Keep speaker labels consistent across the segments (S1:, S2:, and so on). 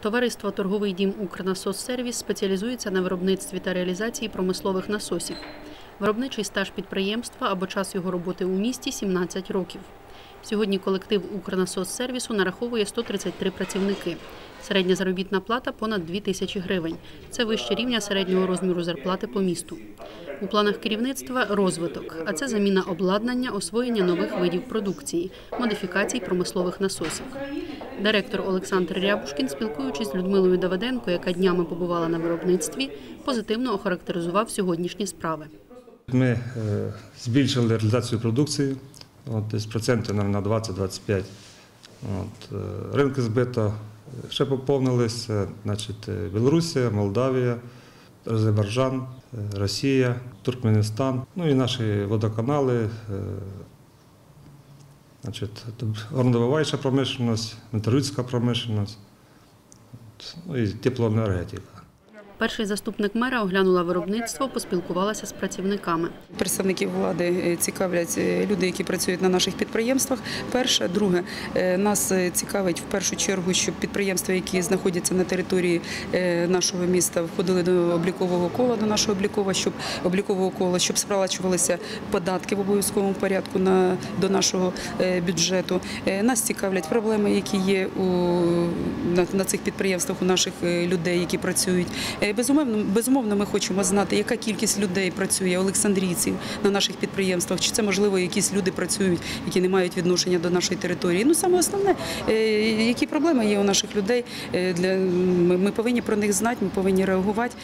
S1: Товариство Торговий дім Укрнасоссервіс спеціалізується на виробництві та реалізації промислових насосів. Виробничий стаж підприємства або час його роботи у місті 17 років. Сьогодні колектив Укрнасоссервісу нараховує 133 працівники. Середня заробітна плата понад 2 тисячі гривень. Це вище рівня середнього розміру зарплати по місту. У планах керівництва розвиток, а це заміна обладнання, освоєння нових видів продукції, модифікацій промислових насосів. Директор Олександр Рябушкін, спілкуючись з Людмилою Давиденко, яка днями побувала на виробництві, позитивно охарактеризував сьогоднішні справи.
S2: Ми е, збільшили реалізацію продукції от, десь процентів на- на 20-25. Е, ринки збито ще поповнилися, значить, е, Білорусія, Молдавія, Азербайджан, Росія, Туркменістан, ну і наші водоканали, значить, горнодобуваюча промишленість, металургійська промишленість, ну і теплоенергетика.
S1: Перший заступник мера оглянула виробництво, поспілкувалася з працівниками.
S3: Представників влади е, цікавлять е, люди, які працюють на наших підприємствах. Перше, друге, е, нас цікавить в першу чергу, щоб підприємства, які знаходяться на території нашого міста, входили до облікового кола, до нашого облікова, щоб облікового кола, щоб сплачувалися податки в обов'язковому порядку на до нашого бюджету. Нас цікавлять проблеми, які є у на, на цих підприємствах у наших людей, які працюють. Е, Безумовно, безумовно, ми хочемо знати, яка кількість людей працює, олександрійців на наших підприємствах. Чи це можливо якісь люди працюють, які не мають відношення до нашої території? Ну саме основне, е, які проблеми є у наших людей. е, ми повинні про них знати, ми повинні реагувати.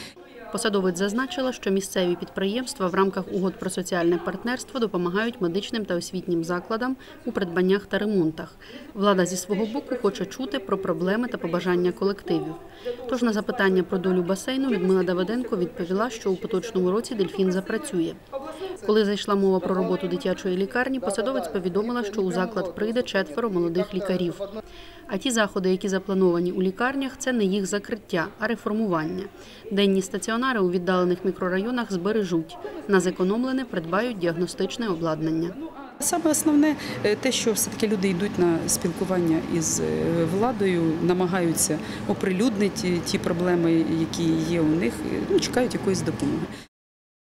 S1: Посадовець зазначила, що місцеві підприємства в рамках угод про соціальне партнерство допомагають медичним та освітнім закладам у придбаннях та ремонтах. Влада зі свого боку хоче чути про проблеми та побажання колективів. Тож на запитання про долю басейну Людмила Давиденко відповіла, що у поточному році дельфін запрацює. Коли зайшла мова про роботу дитячої лікарні, посадовець повідомила, що у заклад прийде четверо молодих лікарів. А ті заходи, які заплановані у лікарнях, це не їх закриття, а реформування. Денні стаціонари у віддалених мікрорайонах збережуть. На зекономлене придбають діагностичне обладнання.
S3: Саме основне е, те, що все-таки люди йдуть на спілкування із е, владою, намагаються оприлюднити ті проблеми, які є у них, е, ну, чекають якоїсь допомоги.